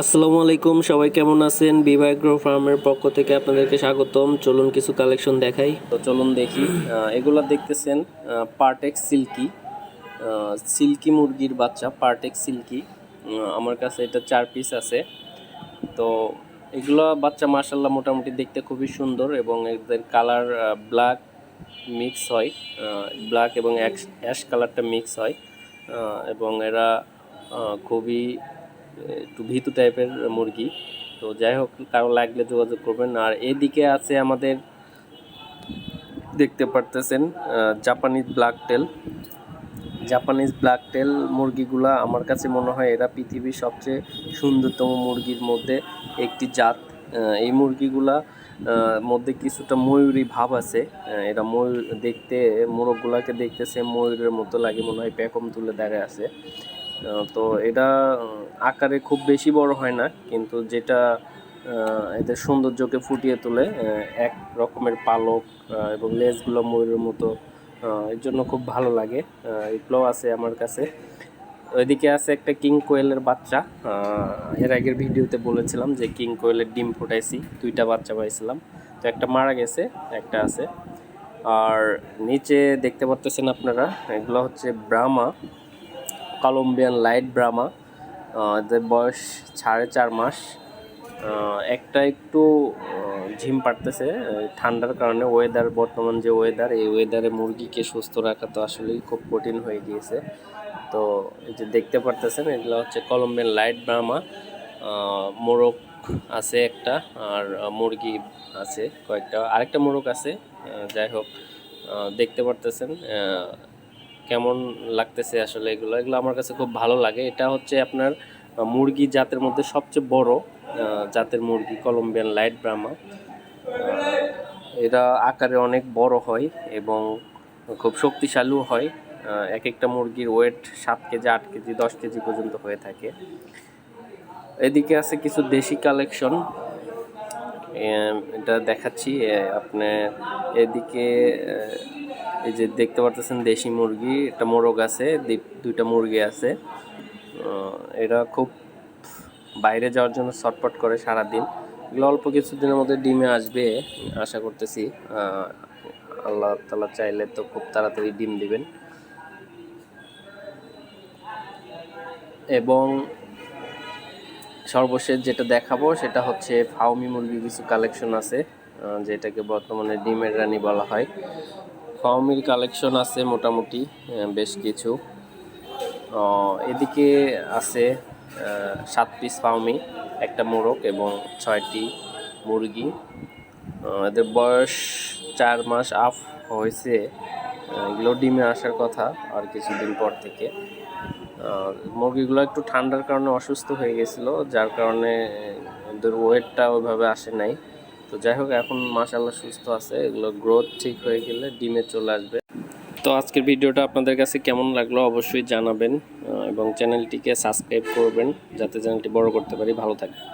আসসালামু আলাইকুম, সবাই কেমন আছেন? বিবাহ গ্রো ফার্মের পক্ষ থেকে আপনাদেরকে স্বাগতম। চলুন কিছু কালেকশন দেখাই। তো চলুন দেখি এগুলা দেখতেছেন পার্টেক্স সিল্কি সিল্কি মুরগির বাচ্চা পার্টেক্স সিল্কি আমার কাছে এটা চার পিস আছে। তো এগুলো বাচ্চা মার্শাল্লাহ মোটামুটি দেখতে খুবই সুন্দর এবং এদের কালার ব্ল্যাক মিক্স হয়। ব্ল্যাক এবং অ্যাশ কালারটা মিক্স হয়। এবং এরা খুবই একটু ভীতু টাইপের মুরগি। তো যাই হোক, কারও লাগলে যোগাযোগ করবেন। আর এদিকে আছে আমাদের, দেখতে পারতেছেন Japanese black tail Japanese black tail মুরগিগুলা আমার কাছে মনে হয় এরা পৃথিবীর সবচেয়ে সুন্দরতম মুরগির মধ্যে একটি জাত। এই মুরগিগুলা মধ্যে কিছুটা ময়ূরী ভাব আছে। এরা ময়ূর দেখতে, মোরগগুলাকে দেখতেছে ময়ূরের মতো লাগে, মনে হয় পেখম তুলে দাঁড়ায় আছে। তো এটা আকারে খুব বেশি বড় হয় না কিন্তু যেটা এদের সৌন্দর্যকে ফুটিয়ে তোলে এক রকমের পালক এবং লেজগুলো ময়ূরের মতো এর জন্য খুব ভালো লাগে আহ, এগুলো আছে আমার কাছে। ওইদিকে আছে একটা কিং কোয়েলের বাচ্চা এর আগের ভিডিওতে বলেছিলাম যে কিং কোয়েলের ডিম ফুটাইছি দুইটা বাচ্চা পাইছিলাম। তো একটা মারা গেছে একটা আছে। আর নিচে দেখতে পাচ্ছেন আপনারা এগুলো হচ্ছে ব্রাহ্মা। কলম্বিয়ান লাইট ব্রামা এদের বয়স সাড়ে চার মাস একটা একটু ঝিম পাড়তেছে ঠান্ডার কারণে ওয়েদার বর্তমান যে ওয়েদার এই ওয়েদারে মুরগিকে সুস্থ রাখা তো আসলেই খুব কঠিন হয়ে গিয়েছে। তো এই যে দেখতে পারতেছেন, এগুলো হচ্ছে কলম্বিয়ান লাইট ব্রামা মোরগ আছে একটা, আর মুরগি আছে কয়েকটা, আরেকটা মোরগ আছে যাই হোক দেখতে পারতেছেন কেমন লাগতেছে আসলে এগুলো? এগুলো আমার কাছে খুব ভালো লাগে। এটা হচ্ছে আপনার মুরগি জাতের মধ্যে সবচেয়ে বড় জাতের মুরগি কলম্বিয়ান লাইট ব্রাহ্মা এরা আকারে অনেক বড় হয় এবং খুব শক্তিশালীও হয়। এক একটা মুরগির ওয়েট সাত কেজি, আট কেজি, দশ কেজি পর্যন্ত হয়ে থাকে। এদিকে আছে কিছু দেশি কালেকশন এটা দেখাচ্ছি আপনি এদিকে এই যে দেখতে পারতেছেন দেশি মুরগি, একটা মোরগ আছে দুইটা মুরগি আছে। এরা খুব বাইরে যাওয়ার জন্য ছটপট করে সারাদিন। এগুলো অল্প কিছুদিনের মধ্যে ডিমে আসবে, আশা করতেছি। আল্লাহ তালা চাইলে তো খুব তাড়াতাড়ি ডিম দিবেন। এবং সর্বশেষ যেটা দেখাবো, সেটা হচ্ছে ফাউমি মুরগির কিছু কালেকশন আছে যেটাকে বর্তমানে ডিমের রানী বলা হয়। ফাউমির কালেকশন আছে মোটামুটি বেশ কিছু। এদিকে আছে সাত পিস ফাউমি একটা মোরগ এবং ছয়টি মুরগি। এদের বয়স চার মাস আফ হয়েছে। এগুলো ডিমে আসার কথা আর কিছুদিন পর থেকে। মুরগিগুলো একটু ঠান্ডার কারণে অসুস্থ হয়ে গেছিল, যার কারণে ওদের ওয়েটটা ওইভাবে আসে নাই। তো যাই হোক, এখন মাসাল্লাহ সুস্থ আছে। এগুলো গ্রোথ ঠিক হয়ে গেলে ডিমে চলে আসবে। তো আজকের ভিডিওটা আপনাদের কাছে কেমন লাগল অবশ্যই জানাবেন এবং চ্যানেলটিকে সাবস্ক্রাইব করবেন, যাতে চ্যানেলটি বড় করতে পারি। ভালো থাকবেন।